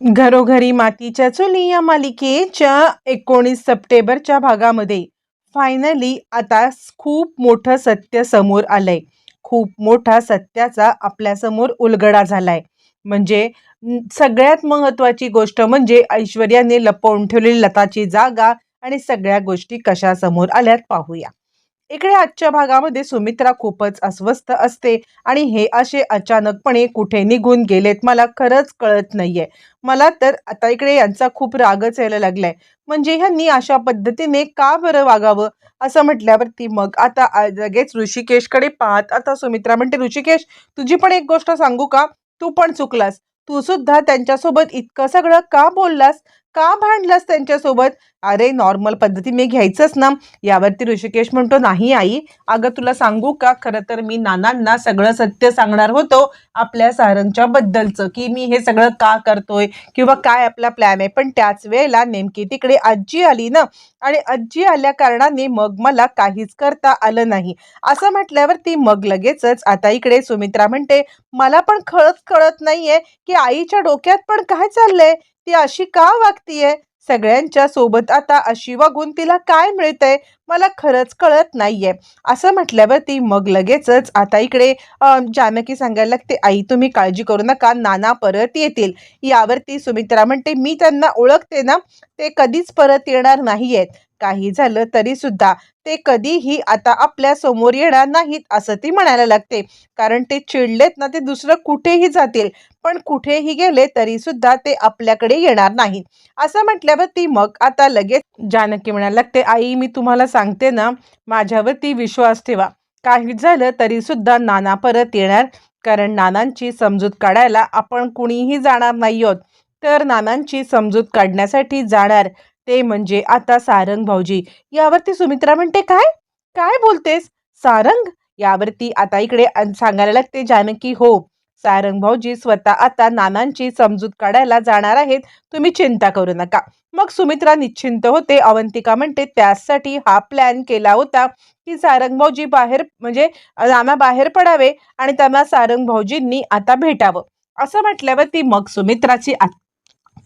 घरोघरी मातीच्या चुली या मालिकेच्या एकोणीस सप्टेंबरच्या भागामध्ये. फायनली आता खूप मोठं सत्य समोर आलंय. खूप मोठा सत्याचा आपल्यासमोर उलगडा झालाय. म्हणजे सगळ्यात महत्त्वाची गोष्ट म्हणजे ऐश्वर्याने लपवून ठेवलेली लताची जागा आणि सगळ्या गोष्टी कशासमोर आल्यात पाहूया. इकडे आजच्या भागामध्ये सुमित्रा खूपच अस्वस्थ असते आणि हे असे अचानकपणे कुठे निघून गेलेत मला खरंच कळत नाहीये. मला तर आता इकडे यांचा खूप रागच यायला लागलाय. म्हणजे ह्यांनी अशा पद्धतीने का बरं वागावं? असं म्हटल्यावरती मग आता लगेच ऋषिकेशकडे पाहत आता सुमित्रा म्हणते ऋषिकेश तुझी पण एक गोष्ट सांगू का? तू पण चुकलास. तू सुद्धा त्यांच्यासोबत इतकं सगळं का बोललास? का भांडलास त्यांच्यासोबत? अरे नॉर्मल पद्धतीने घ्यायचंच ना. यावरती ऋषिकेश म्हणतो नाही आई अगं तुला सांगू का? खरं तर मी नानांना सगळं सत्य सांगणार होतो आपल्या सारंगच्या बद्दलचं की मी हे सगळं का करतोय किंवा काय आपला प्लॅन आहे. पण त्याच वेळेला नेमकी तिकडे आजी आली ना. आणि आजी आल्या कारणाने मग मला काहीच करता आलं नाही. असं म्हटल्यावरती मग लगेचच आता इकडे सुमित्रा म्हणते मला पण खळत कळत नाहीये की आईच्या डोक्यात पण काय चाललंय? ती अशी का वागतीये? सगळ्यांच्या सोबत आता अशी वागून तिला काय मिळतंय? मला खरंच कळत नाहीये. असं म्हटल्यावरती मग लगेचच आता इकडे जानकी सांगायला लागते आई तुम्ही काळजी करू नका नाना परत येतील. यावरती सुमित्रा म्हणते मी त्यांना ओळखते ना ते कधीच परत येणार नाहीयेत. काही झालं तरी सुद्धा ते कधीही आता आपल्यासमोर येणार नाहीत असं ती म्हणायला लागते. कारण ते चिडलेत ना ते दुसरं कुठेही जातील. पण कुठेही गेले तरी सुद्धा ते आपल्याकडे येणार नाहीत. असं म्हटल्यावर ती मग आता लगेच जानकी म्हणायला लागते आई मी तुम्हाला सांगते ना माझ्यावरती विश्वास ठेवा. काही झालं तरी सुद्धा नाना परत येणार. कारण नानांची समजूत काढायला आपण कुणीही जाणार नाही आहोत. तर नानांची समजूत काढण्यासाठी जाणार ते म्हणजे आता सारंग भाऊजी. यावरती सुमित्रा म्हणते काय? काय बोलतेस? सारंग? यावरती आता इकडे सांगायला लागते जानकी हो सारंग भाऊजी स्वतः आता नानांची समजूत काढायला जाणार आहेत. तुम्ही चिंता करू नका. मग सुमित्रा निश्चिंत होते. अवंतिका म्हणते त्यासाठी हा प्लॅन केला होता की सारंग भाऊजी बाहेर म्हणजे नाना बाहेर पडावे आणि त्यांना सारंग भाऊजींनी आता भेटावं. असं म्हटल्यावर ती मग सुमित्राची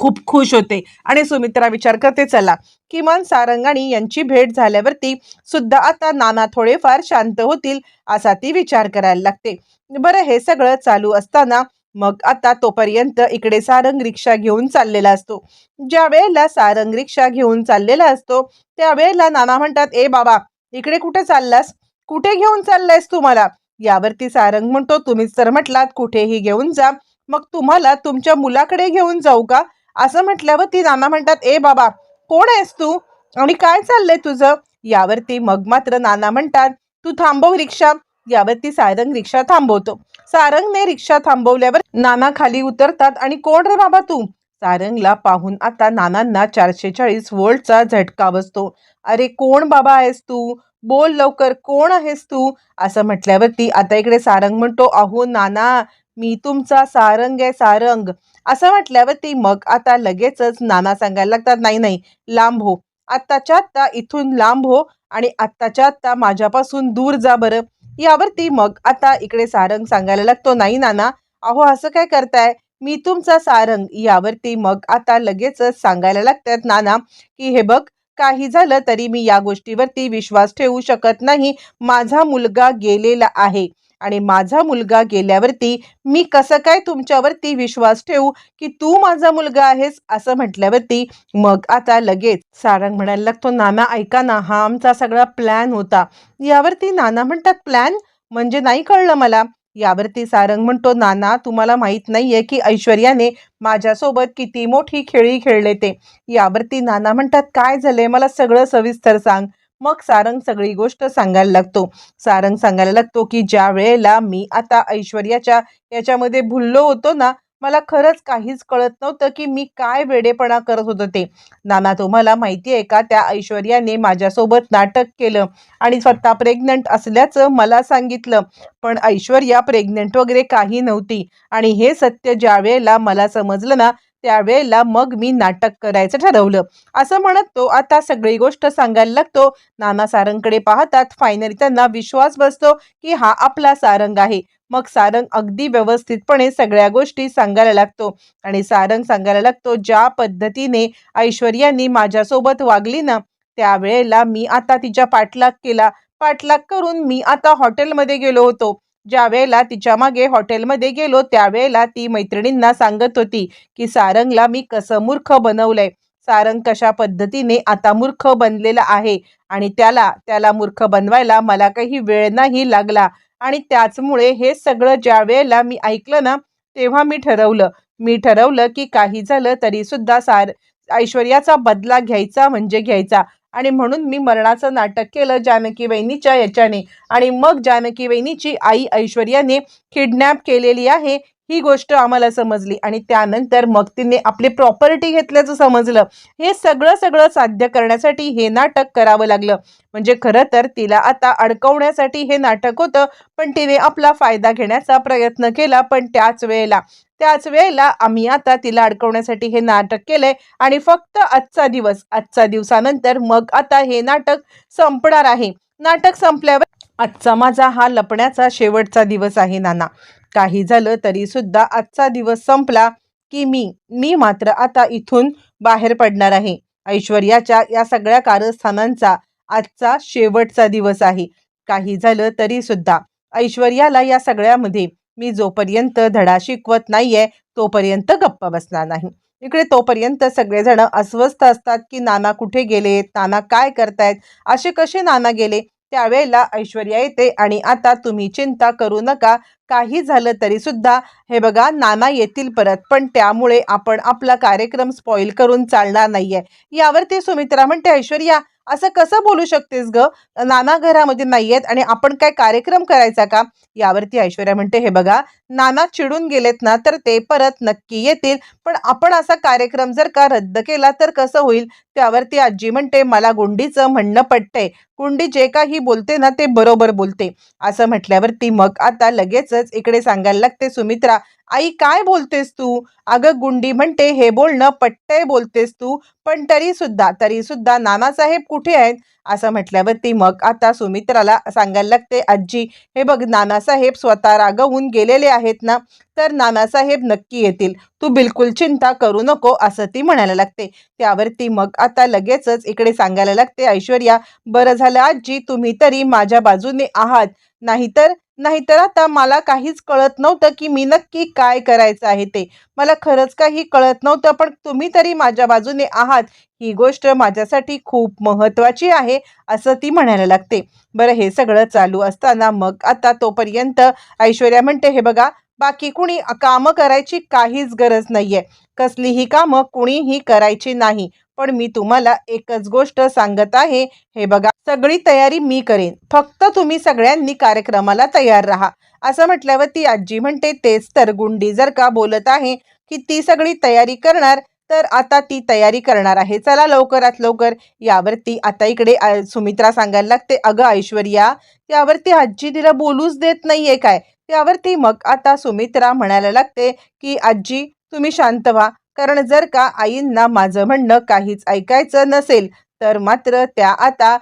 खूप खुश होते. आणि सुमित्रा विचार करते चला. किमान सारंगाणी यांची भेट झाल्यावरती सुद्धा आता नाना थोडेफार शांत होतील असा ती विचार करायला लागते. बरं हे सगळं चालू असताना मग आता तोपर्यंत इकडे सारंग रिक्षा घेऊन चाललेला असतो. ज्या वेळेला सारंग रिक्षा घेऊन चाललेला असतो त्यावेळेला नाना म्हणतात ए बाबा इकडे कुठे चाललास? कुठे घेऊन चाललायस तू मला यावरती सारंग म्हणतो तुम्हीच तर म्हटलात कुठेही घेऊन जा. मग तुम्हाला तुमच्या मुलाकडे घेऊन जाऊ का? असं म्हटल्यावर ती नाना म्हणतात ए बाबा कोण आहेस तू? आणि काय चाललंय तुझं? यावरती मग मात्र नाना म्हणतात तू थांबव रिक्षा. यावरती सारंग रिक्षा थांबवतो. सारंगने रिक्षा थांबवल्यावर नाना खाली उतरतात आणि कोण रे बाबा तू? सारंगला पाहून आता नानांना चारशे चाळीस वोल्टचा झटका बसतो. अरे कोण बाबा आहेस तू? बोल लवकर कोण आहेस तू? असं म्हटल्यावरती आता इकडे सारंग म्हणतो अहो नाना मी तुमचा सारंग आहे सारंग. असं म्हटल्यावरती मग आता लगेचच नाना सांगायला लागतात नाही नाही लांब हो. आत्ताच्या आत्ता इथून लांब हो आणि आत्ताच्या आत्ता माझ्यापासून दूर जा बरं. यावरती मग आता इकडे सारंग सांगायला लागतो नाही नाना अहो असं काय करताय? मी तुमचा सारंग. यावरती मग आता लगेचच सांगायला लागतात नाना की हे बघ काही झालं तरी मी या गोष्टीवरती विश्वास ठेवू शकत नाही. माझा मुलगा गेलेला आहे. आणि माझा मुलगा गेल्यावरती मी कसं काय तुमच्यावरती विश्वास ठेवू की तू माझा मुलगा आहेस असं म्हटल्यावरती मग आता लगेच सारंग म्हणायला लागतो नाना ऐका ना हा आमचा सगळा प्लॅन होता. यावरती नाना म्हणतात प्लॅन म्हणजे नाही कळलं मला. यावरती सारंग म्हणतो नाना तुम्हाला माहीत नाही आहे की ऐश्वर्याने माझ्यासोबत किती मोठी खेळी खेळले ते. यावरती नाना म्हणतात काय झालंय? मला सगळं सविस्तर सांग. मग सारंग सगळी गोष्ट सांगायला लागतो. सारंग सांगायला लागतो की ज्या वेळेला मी आता ऐश्वर्याच्या याच्यामध्ये भुललो होतो ना मला खरंच काहीच कळत नव्हतं की मी काय वेडेपणा करत होतो ते. नाना तुम्हाला माहिती आहे का त्या ऐश्वर्याने माझ्यासोबत नाटक केलं आणि स्वतः प्रेग्नंट असल्याचं मला सांगितलं. पण ऐश्वर्या प्रेग्नंट वगैरे काही नव्हती आणि हे सत्य ज्या वेळेला मला समजलं ना त्यावेळेला मग मी नाटक करायचं ठरवलं. असं म्हणत तो आता सगळी गोष्ट सांगायला लागतो. नाना सारंगकडे पाहतात. फायनली त्यांना विश्वास बसतो की हा आपला सारंग आहे. मग सारंग अगदी व्यवस्थितपणे सगळ्या गोष्टी सांगायला लागतो. आणि सारंग सांगायला लागतो ज्या पद्धतीने ऐश्वर्यानी माझ्यासोबत वागली ना त्यावेळेला मी आता तिच्या पाठलाग केला. पाठलाग करून मी आता हॉटेलमध्ये गेलो होतो. ज्या वेळेला तिच्यामागे हॉटेलमध्ये गेलो त्यावेळेला ती मैत्रिणींना सांगत होती की सारंगला मी कसं मूर्ख बनवलंय? सारंग कशा पद्धतीने आता मूर्ख बनलेला आहे? आणि त्याला त्याला मूर्ख बनवायला मला काही वेळ नाही लागला. आणि त्याचमुळे हे सगळं ज्या वेळेला मी ऐकलं ना तेव्हा मी ठरवलं. मी ठरवलं की काही झालं तरी सुद्धा सार ऐश्वर्याचा बदला घ्यायचा म्हणजे घ्यायचा. आणि म्हणून मी मरणाचं नाटक केलं जानकी वहिनीच्या याच्याने. आणि मग जानकी वहिनीची आई ऐश्वर्याने किडनॅप केलेली आहे ही गोष्ट आम्हाला समजली. आणि त्यानंतर मग तिने आपली प्रॉपर्टी घेतल्याचं समजलं. हे सगळं सगळं साध्य करण्यासाठी हे नाटक करावं लागलं. म्हणजे खरं तर तिला आता अडकवण्यासाठी हे नाटक होतं पण तिने आपला फायदा घेण्याचा प्रयत्न केला पण त्याच वेळेला त्याच वेळेला आम्ही आता तिला अडकवण्यासाठी हे नाटक केलंय आणि फक्त आजचा दिवस आजचा दिवसानंतर मग आता हे नाटक संपणार आहे. नाटक संपल्यावर आजचा माझा हा लपण्याचा शेवटचा दिवस आहे नाना. काही झालं तरी सुद्धा आजचा दिवस संपला की मी मी मात्र आता इथून बाहेर पडणार आहे. ऐश्वर्याच्या या सगळ्या कारस्थानांचा आजचा शेवटचा दिवस आहे. काही झालं तरी सुद्धा ऐश्वर्याला या सगळ्यामध्ये मी जोपर्यंत धडा शिकवत नाहीये तोपर्यंत गप्प बसणार नाही. इकडे तोपर्यंत सगळेजण अस्वस्थ असतात की नाना कुठे गेले नाना काय करतायत असे कसे नाना गेले त्यावेळेला ऐश्वर्या येते आणि आता तुम्ही चिंता करू नका. काही झालं तरी सुद्धा हे बघा नाना येतील परत पण त्यामुळे आपण आपला कार्यक्रम स्पॉईल करून चालणार नाहीये. यावरती सुमित्रा म्हणते ऐश्वर्या असं कसं बोलू शकतेस ग? नाना घरामध्ये नाही आहेत आणि आपण काय कार्यक्रम करायचा का? यावरती ऐश्वर्या म्हणते हे बघा नाना चिडून गेलेत ना तर ते परत नक्की येतील. पण आपण असा कार्यक्रम जर का रद्द केला तर कसं होईल? त्यावरती आजी म्हणते मला गुंडीचं म्हणणं पटतंय. गुंडी जे काही बोलते ना ते बरोबर बोलते. असं म्हटल्यावरती मग आता लगेचच इकडे सांगायला लागते सुमित्रा. आई काय बोलतेस तू? अगं गुंडी म्हणते हे बोलणं पट्टय बोलतेस तू. पण तरी सुद्धा तरी सुद्धा नानासाहेब कुठे आहेत? असं म्हटल्यावरती मग आता सुमित्राला सांगायला लागते आजी हे बघ नानासाहेब स्वतः रागवून गेलेले आहेत ना तर नानासाहेब नक्की येतील. तू बिलकुल चिंता करू नको असं ती म्हणायला लागते. त्यावरती मग आता लगेचच इकडे सांगायला लागते ऐश्वर्या बरं झालं आजी तुम्ही तरी माझ्या बाजूने आहात. नाहीतर नाहीतर आता मला काहीच कळत नव्हतं की मी नक्की काय करायचं आहे ते. मला खरंच काही कळत नव्हतं पण तुम्ही तरी माझ्या बाजूने आहात. ही गोष्ट माझ्यासाठी खूप महत्त्वाची आहे असं ती म्हणायला लागते. बरं हे सगळं चालू असताना मग आता तोपर्यंत ऐश्वर्या म्हणते हे बघा बाकी कुणी कामं करायची काहीच गरज नाहीये. कसलीही कामं कुणीही करायची नाही. पण मी तुम्हाला एकच गोष्ट सांगत आहे. हे बघा सगळी तयारी मी करेन. फक्त तुम्ही सगळ्यांनी कार्यक्रमाला तयार राहा. असं म्हटल्यावर ती आजी म्हणते तेच तर गुंडी जर का बोलत आहे की ती सगळी तयारी करणार तर आता ती तयारी करणार आहे. चला लवकरात लवकर. यावरती आता इकडे सुमित्रा सांगायला लागते अगं ऐश्वर्या त्यावरती आजी तिला बोलूच देत नाहीये काय? त्यावरती मग आता सुमित्रा म्हणायला लागते की आजी तुम्ही शांत व्हा. कारण जर का आईंना माझं म्हणणं काहीच ऐकायचं नसेल तर मात्र त्या आता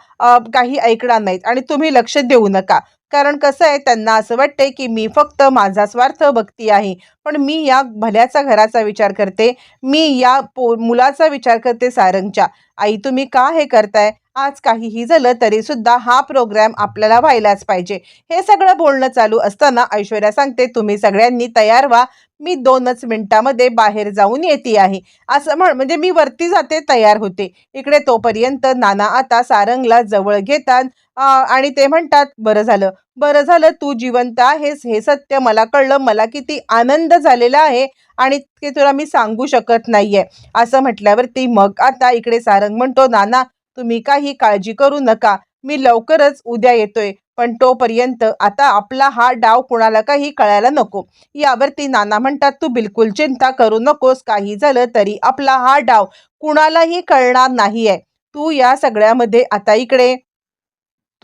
काही ऐकणार नाहीत. आणि तुम्ही लक्ष देऊ नका. कारण कसं आहे त्यांना असं वाटतंय की मी फक्त माझा स्वार्थ बघती आहे. पण मी या भल्याचा घराचा विचार करते. मी या पो मुलाचा विचार करते सारंगच्या. आई तुम्ही का हे करताय? आज काहीही झालं तरी सुद्धा हा प्रोग्राम आपल्याला व्हायलाच पाहिजे. हे सगळं बोलणं चालू असताना ऐश्वर्या सांगते तुम्ही सगळ्यांनी तयार व्हा. मी दोनच मिनिटामध्ये बाहेर जाऊन येते आहे. असं म्हण म्हणजे मी वरती जाते तयार होते. इकडे तोपर्यंत नाना आता सारंगला जवळ घेतात आणि ते म्हणतात बरं झालं. बरं झालं तू जिवंत आहेस हे सत्य मला कळलं मला किती आनंद झालेला आहे आणि ते तुला मी सांगू शकत नाहीये. असं म्हटल्यावरती मग आता इकडे सारंग म्हणतो नाना तुम्ही काही काळजी करू नका मी लवकरच उद्या येतोय पण तोपर्यंत आता आपला हा डाव कुणाला काही कळायला नको. यावरती नाना म्हणतात तू बिलकुल चिंता करू नकोस काही झालं तरी आपला हा डाव कुणालाही कळणार नाहीये. तू या सगळ्यामध्ये आता इकडे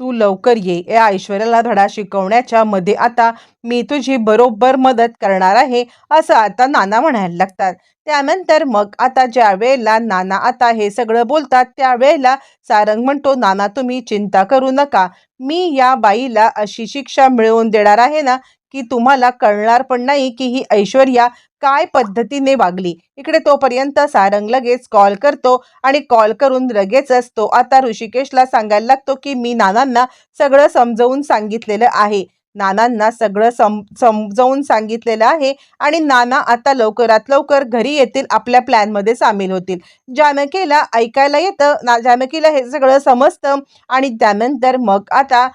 तू लवकर ये. या ऐश्वर्याला धडा शिकवण्याच्या मध्ये आता मी तुझी बरोबर मदत करणार आहे असं आता नाना म्हणायला लागतात. त्यानंतर मग आता ज्या वेळेला नाना आता हे सगळं बोलतात त्यावेळेला सारंग म्हणतो नाना तुम्ही चिंता करू नका. मी या बाईला अशी शिक्षा मिळवून देणार आहे ना की तुम्हाला कळणार पण नाही की ही ऐश्वर्या काय पद्धतीने वागली? इकडे तोपर्यंत सारंग लगेच कॉल करतो आणि कॉल करून लगेचच तो आता ऋषिकेशला सांगायला लागतो की मी नानांना सगळं समजवून सांगितलेलं आहे. नानांना सगळं सम समजावून सांगितलेलं आहे आणि नाना आता लवकरात लवकर घरी येतील आपल्या प्लॅनमध्ये सामील होतील. जानकीला ऐकायला येतं ना जानकीला हे सगळं समजतं आणि त्यानंतर मग आता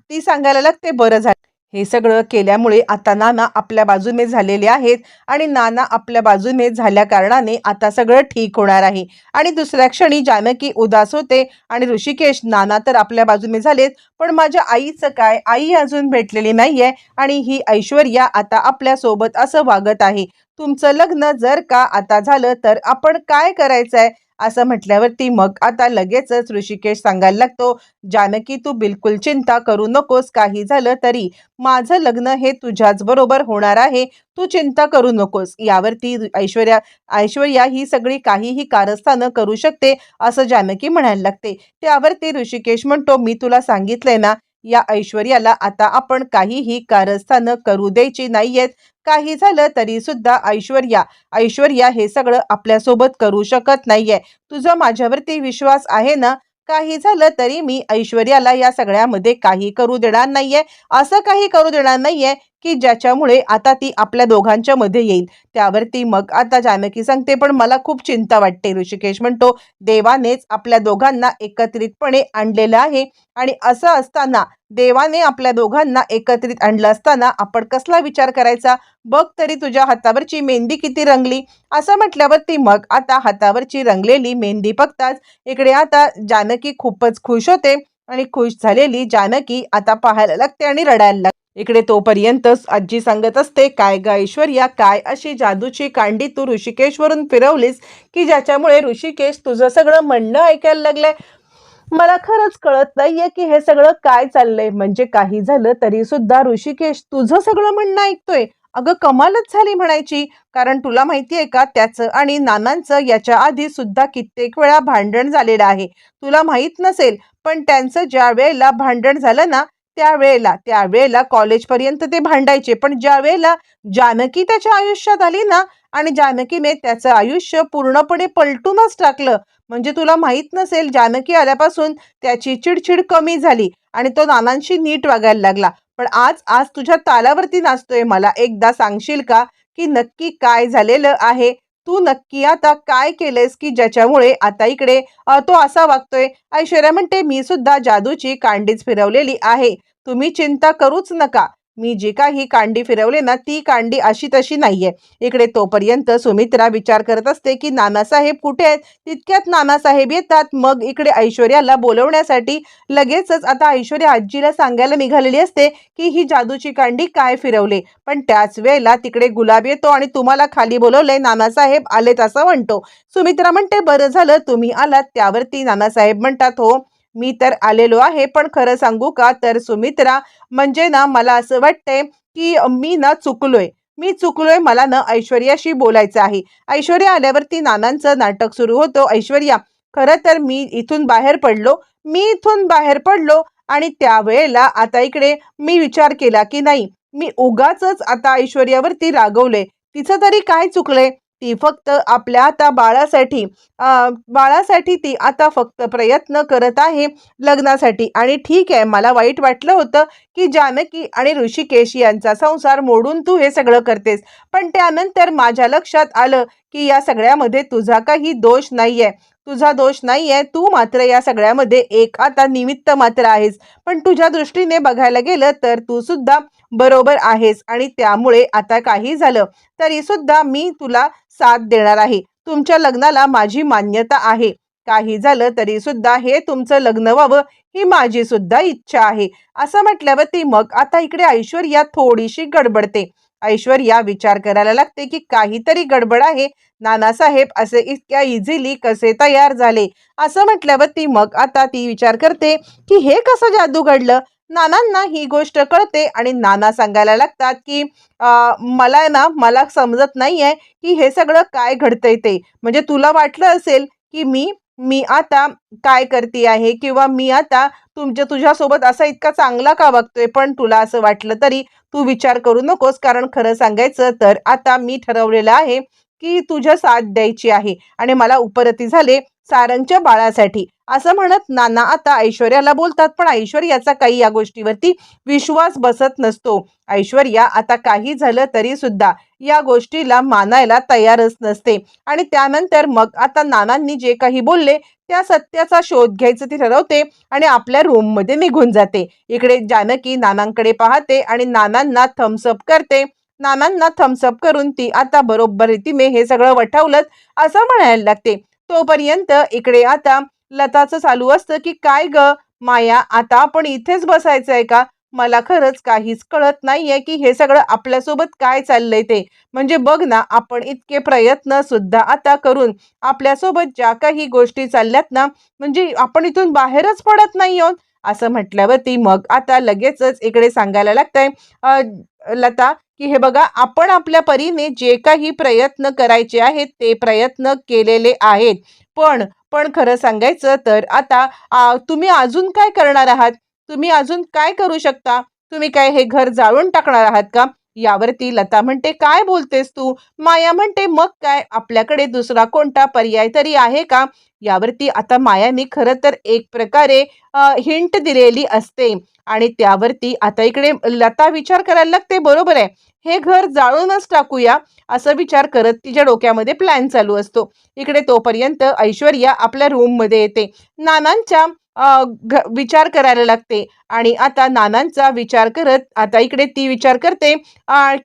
ती सांगायला लागते बरं झालं. हे सगळं केल्यामुळे आता नाना आपल्या बाजूने झालेले आहेत आणि नाना आपल्या बाजूने झाल्या कारणाने आता सगळं ठीक होणार आहे. आणि दुसऱ्या क्षणी जानकी उदास होते आणि ऋषिकेश नाना तर आपल्या बाजूने झालेत पण माझ्या आईचं काय? आई अजून भेटलेली नाहीये आणि ही ऐश्वर्या आता आपल्यासोबत असं वागत आहे. तुमचं लग्न जर का आता झालं तर आपण काय करायचं आहे असं म्हटल्यावरती मग आता लगेचच ऋषिकेश सांगायला लागतो जानकी तू बिलकुल चिंता करू नकोस. काही झालं तरी माझं लग्न हे तुझ्याच बरोबर होणार आहे. तू चिंता करू नकोस. यावरती ऐश्वर्या ऐश्वर्या ही सगळी काहीही कारस्थानं करू शकते असं जानकी म्हणायला लागते. त्यावरती ऋषिकेश म्हणतो मी तुला सांगितलंय ना या ऐश्वर्याला आता आपण काहीही कारस्थानं करू द्यायची नाहीयेत. काही झालं तरी सुद्धा ऐश्वर्या ऐश्वर्या हे सगळं आपल्यासोबत करू शकत नाहीये. तुझा माझ्यावरती विश्वास आहे ना? काही झालं तरी मी ऐश्वर्याला या सगळ्यामध्ये काही करू देणार नाहीये. असं काही करू देणार नाहीये. की ज्याच्यामुळे आता ती आपल्या दोघांच्या मध्ये येईल. त्यावरती मग आता जानकी सांगते पण मला खूप चिंता वाटते. ऋषिकेश म्हणतो देवानेच आपल्या दोघांना एकत्रितपणे आणलेलं आहे आणि असं असताना देवाने आपल्या दोघांना एकत्रित आणलं असताना आपण कसला विचार करायचा? बघ तरी तुझ्या हातावरची मेहंदी किती रंगली. असं म्हटल्यावर ती मग आता हातावरची रंगलेली मेहंदी बघताच इकडे आता जानकी खूपच खुश होते. आणि खुश झालेली जानकी आता पाहायला लागते आणि रडायला लागते. इकडे तोपर्यंतच आजी सांगत असते काय गा ऐश्वर्या काय अशी जादूची कांडी तू ऋषिकेशवरून फिरवलीस की ज्याच्यामुळे ऋषिकेश तुझं सगळं म्हणणं ऐकायला लागलंय? मला खरंच कळत नाहीये की हे सगळं काय चाललंय. म्हणजे काही झालं तरी सुद्धा ऋषिकेश तुझं सगळं म्हणणं ऐकतोय. अगं कमालच झाली म्हणायची. कारण तुला माहिती आहे का त्याचं आणि नानांचं याच्या आधी सुद्धा कित्येक वेळा भांडण झालेलं आहे. तुला माहीत नसेल पण त्यांचं ज्या वेळेला भांडण झालं ना त्यावेळेला त्यावेळेला कॉलेजपर्यंत ते भांडायचे. पण ज्या वेळेला जानकी त्याच्या आयुष्यात आली ना आणि जानकीने त्याचं आयुष्य पूर्णपणे पलटूनच टाकलं. म्हणजे तुला माहीत नसेल जानकी आल्यापासून त्याची चिडचिड कमी झाली आणि तो नानांशी नीट वागायला लागला. पण आज आज तुझ्या तालावरती नाचतोय. मला एकदा सांगशील का की नक्की काय झालेलं आहे? तू नक्की आता काय केलंयस की ज्याच्यामुळे आता इकडे तो असा वागतोय? ऐश्वर्या म्हणते मी सुद्धा जादूची कांडीच फिरवलेली आहे. तुम्ही चिंता करूच नका. मी जी काही कांडी फिरवले ना ती कांडी अशी तशी नाहीये. इकडे तोपर्यंत सुमित्रा विचार करत असते की नानासाहेब कुठे आहेत? तितक्यात नानासाहेब येतात. मग इकडे ऐश्वर्याला बोलवण्यासाठी लगेचच आता ऐश्वर्या आजीला सांगायला निघालेली असते की ही जादूची कांडी काय फिरवले? पण त्याच वेळेला तिकडे गुलाब येतो आणि तुम्हाला खाली बोलवलंय नानासाहेब आलेत असं म्हणतो. सुमित्रा म्हणते बरं झालं तुम्ही आलात. त्यावरती नानासाहेब म्हणतात हो मी तर आलेलो आहे पण खरं सांगू का? तर सुमित्रा म्हणजे ना मला असं वाटतंय की मी ना चुकलोय. मी चुकलोय मला ना ऐश्वर्याशी बोलायचं आहे. ऐश्वर्या आल्यावरती नानांचं नाटक सुरू होतं. ऐश्वर्या खरं तर मी इथून बाहेर पडलो. मी इथून बाहेर पडलो आणि त्यावेळेला आता इकडे मी विचार केला की नाही मी उगाच आता ऐश्वर्यावरती रागवले तिचं तरी काय चुकलंय? ती फक्त आपल्या आता बाळासाठी बाळासाठी ती आता फक्त प्रयत्न करत आहे लग्नासाठी. आणि ठीक आहे मला वाईट वाटलं होतं की जानकी आणि ऋषिकेश यांचा संसार मोडून तू हे सगळं करतेस. पण त्यानंतर माझ्या लक्षात आलं की या सगळ्यामध्ये तुझा काही दोष नाहीये. तुझा दोष नाहीये तू मात्र या सगळ्यामध्ये एक. आता निमित्त मात्र आहेस. पण तुझ्या दृष्टीने बघायला गेलं तर तू सुद्धा बरोबर आहेस आणि त्यामुळे आता काही झालं तरी सुद्धा मी तुला साथ देणार आहे. तुमच्या लग्नाला माझी मान्यता आहे. काही झालं तरी सुद्धा हे तुमचं लग्न व्हावं ही माझी सुद्धा इच्छा आहे. असं म्हटल्यावरती मग आता इकडे ऐश्वर्या थोडीशी गडबडते. ऐश्वर्या विचार करायला लागते की काहीतरी गडबड आहे. नानासाहेब असे इतक्या इझिली कसे तयार झाले? असं म्हटल्यावर ती मग आता ती विचार करते की हे कसं जादू घडलं? नानांना ही गोष्ट कळते आणि नाना सांगायला लागतात की मला आहे ना मला समजत नाही आहे की हे सगळं काय घडतंय ते. म्हणजे तुला वाटलं असेल की मी मी आता काय करते आहे किंवा मी आता तुमच्या तुझ्यासोबत असा इतका चांगला का वागतोय पण तुला असं वाटलं तरी तू विचार करू नकोस. कारण खरं सांगायचं तर आता मी ठरवलेलं आहे की तुझ्या साथ द्यायची आहे. आणि मला उपरती झाले सारंगच्या बाळासाठी. असं म्हणत नाना आता ऐश्वर्याला बोलतात पण ऐश्वर्याचा काही या गोष्टीवरती विश्वास बसत नसतो. ऐश्वर्या आता काही झालं तरी सुद्धा या गोष्टीला मानायला तयारच नसते. आणि त्यानंतर मग आता नानांनी जे काही बोलले त्या सत्याचा शोध घ्यायचं ती ठरवते आणि आपल्या रूममध्ये निघून जाते. इकडे जानकी नानांकडे पाहते आणि नानांना थम्सअप करते. नानांना थम्सअप करून ती आता बरोबर रीतीने हे सगळं वठवलं असं म्हणायला लागते. तोपर्यंत इकडे आता लताचं चालू असतं की काय ग? माया आता आपण इथेच बसायचं आहे का? मला खरंच काहीच कळत नाहीये की हे सगळं आपल्यासोबत काय चाललंय ते. म्हणजे बघ ना आपण इतके प्रयत्न सुद्धा आता करून आपल्यासोबत ज्या काही गोष्टी चालल्यात ना म्हणजे आपण इथून बाहेरच पडत नाही आहोत. असं म्हटल्यावरती मग आता लगेचच इकडे सांगायला लागतंय लता की हे बघा आपण आपल्या परीने जे काही प्रयत्न करायचे आहेत ते प्रयत्न केलेले आहेत. पण पण खरं सांगायचं तर आता तुम्ही अजून काय करणार आहात? तुम्ही अजून काय करू शकता? तुम्ही काय हे घर जाळून टाकणार आहात का? यावरती लता म्हणते काय बोलतेस तू? माया म्हणते मग काय? आपल्याकडे दुसरा कोणता पर्याय तरी आहे का? यावरती आता मायाने खरं तर एक प्रकारे हिंट दिलेली असते. आणि त्यावरती आता इकडे लता विचार करायला लागते बरोबर आहे. हे घर जाळूनच टाकूया असं विचार करत तिच्या डोक्यामध्ये प्लॅन चालू असतो. इकडे तोपर्यंत ऐश्वर्या आपल्या रूममध्ये येते. नानांच्या विचार करायला लागते. आणि आता नानांचा विचार करत आता इकडे ती विचार करते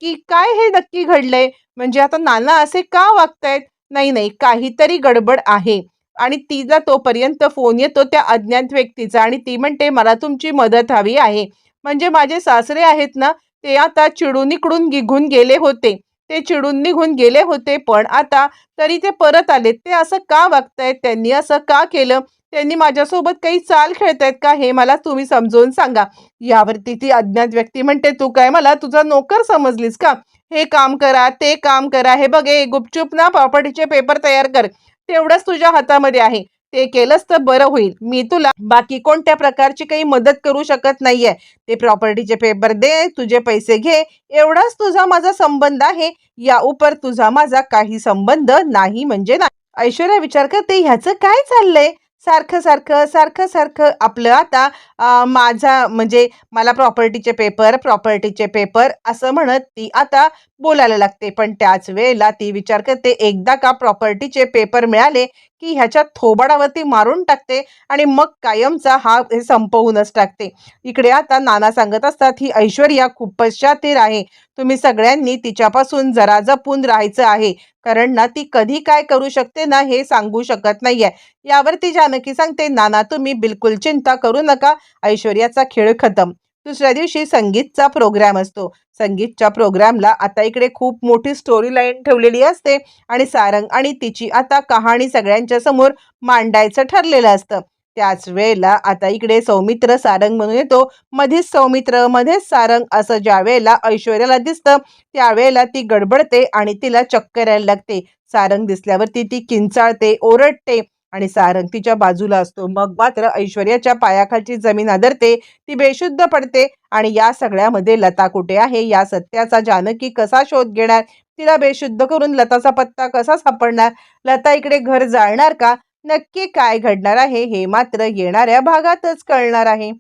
की काय हे नक्की घडलंय? म्हणजे आता नाना असे का वागतायत? नाही नाही काहीतरी गडबड आहे. आणि तिचा तोपर्यंत फोन येतो त्या अज्ञात व्यक्तीचा आणि ती म्हणते मला तुमची मदत हवी आहे. म्हणजे माझे सासरे आहेत ना ते आता चिडून इकडून निघून गेले होते. ते चिडून निघून गेले होते पण आता तरी ते परत आले ते असं का वागतायत? त्यांनी असं का केलं? त्यांनी माझ्यासोबत काही चाल खेळतायत का? हे मला तुम्ही समजवून सांगा. यावरती ती अज्ञात व्यक्ती म्हणते तू काय मला तुझा नोकर समजलीस का? हे काम करा ते काम करा. हे बघे गुपचूप ना प्रॉपर्टीचे पेपर तयार कर. तेवढंच तुझ्या हातामध्ये आहे. ते केलंच तर बरं होईल. मी तुला बाकी कोणत्या प्रकारची काही मदत करू शकत नाहीये. ते प्रॉपर्टीचे पेपर दे तुझे पैसे घे. एवढाच तुझा माझा संबंध आहे. या उपर तुझा माझा काही संबंध नाही म्हणजे नाही. ऐश्वर्या विचार करते ह्याचं काय चाललंय? सारखं सारखं सारखं सारखं. आपलं आता माझा म्हणजे मला प्रॉपर्टीचे पेपर प्रॉपर्टीचे पेपर असं म्हणत ती आता बोलायला लागते. पण त्याच वेळेला ती विचार करते एकदा का प्रॉपर्टीचे पेपर मिळाले की ह्याच्या थोबाडावरती मारून टाकते आणि मग कायमचा हा हे संपवूनच टाकते. इकडे आता नाना सांगत असतात ही ऐश्वर्या खूप पश्चातीर आहे. तुम्ही सगळ्यांनी तिच्यापासून जरा जपून राहायचं आहे. कारण ना ती कधी काय करू शकते ना हे सांगू शकत नाहीये. यावरती जानकी सांगते नाना तुम्ही बिलकुल चिंता करू नका. ऐश्वर्याचा खेळ खतम. दुसऱ्या दिवशी संगीतचा प्रोग्राम असतो. संगीतच्या प्रोग्रामला आता इकडे खूप मोठी स्टोरी लाईन ठेवलेली असते आणि सारंग आणि तिची आता कहाणी सगळ्यांच्या समोर मांडायचं ठरलेलं असतं. त्याच वेळेला आता इकडे सौमित्र सारंग म्हणून येतो. मध्येच सौमित्र मध्येच सारंग असं ज्या वेळेला ऐश्वर्याला दिसतं त्यावेळेला ती गडबडते आणि तिला चक्कर यायला लागते. सारंग दिसल्यावरती ती किंचाळते ओरडते. आणि सारंग तिच्या बाजूला असतो. मग मात्र ऐश्वर्याच्या पायाखालची जमीन आदरते ती बेशुद्ध पडते. आणि या सगळ्यामध्ये लता कुठे आहे? या सत्याचा जानकी कसा शोध घेणार? तिला बेशुद्ध करून लताचा पत्ता कसा सापडणार? लता इकडे घर जाळणार का? नक्की काय घडणार आहे? हे मात्र येणाऱ्या भागातच कळणार आहे.